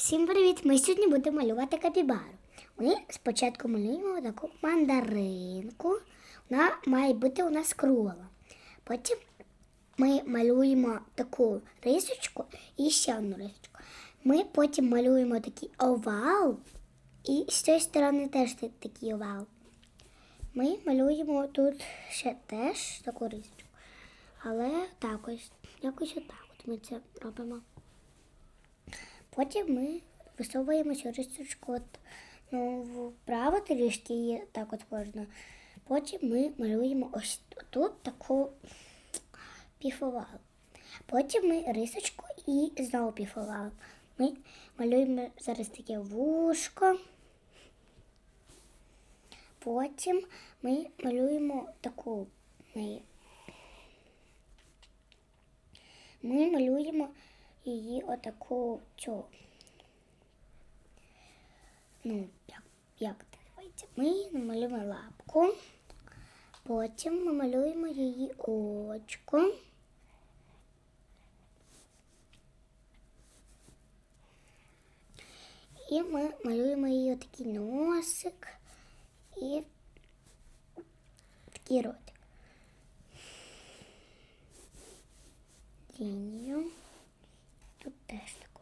Всім привіт! Ми сьогодні будемо малювати капібару. Ми спочатку малюємо таку мандаринку. Вона має бути у нас кругла. Потім ми малюємо таку рисочку і ще одну рисочку. Ми потім малюємо такий овал, і з цієї сторони теж такий овал. Ми малюємо тут ще теж таку рисочку. Але так ось, якось отак от ми це робимо. Потім ми висовуємо цю рисочку от, ну, вправо трішки і так от можна. Потім ми малюємо ось тут таку піфовал. Потім ми рисочку і знову піфовал. Ми малюємо зараз таке вушко. Потім ми малюємо таку. Ми, ми малюємо її отаку цю. Ну, як, як називається? Ми намалюємо лапку, потім ми малюємо її очко. І ми малюємо її отакий носик і такий ротик. Лінію. Тут теж таку.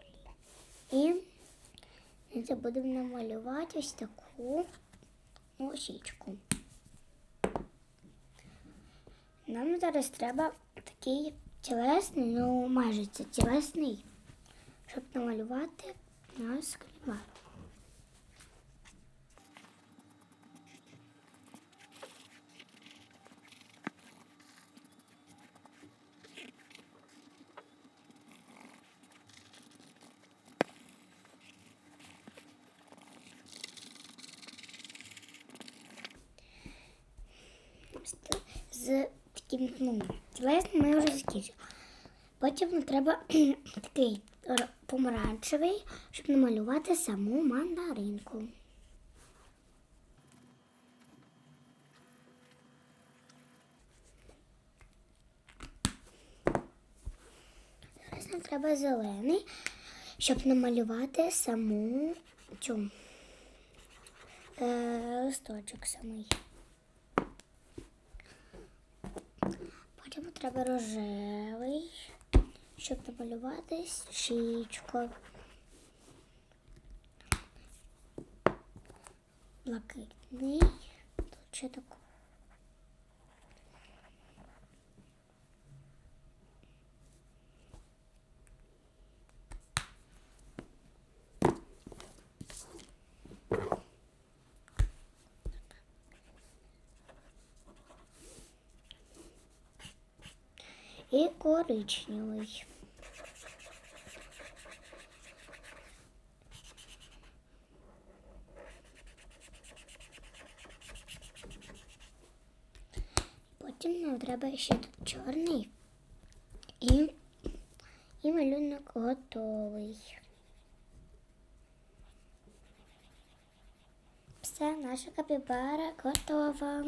І це будемо намалювати ось таку носічку. Нам зараз треба такий тілесний, ну майже це тілесний, щоб намалювати наш клімат. З таким ну, тілесним ми вже закінчили. Потім нам треба такий помаранчевий, щоб намалювати саму мандаринку. Зараз нам треба зелений, щоб намалювати саму цю е, листочок самий. Потім треба рожевий, щоб намалювати щічку. Блакитний. Тут ще таку. І коричневий. Потім нам треба ще тут чорний. І, і малюнок готовий. Все, наша капібара готова.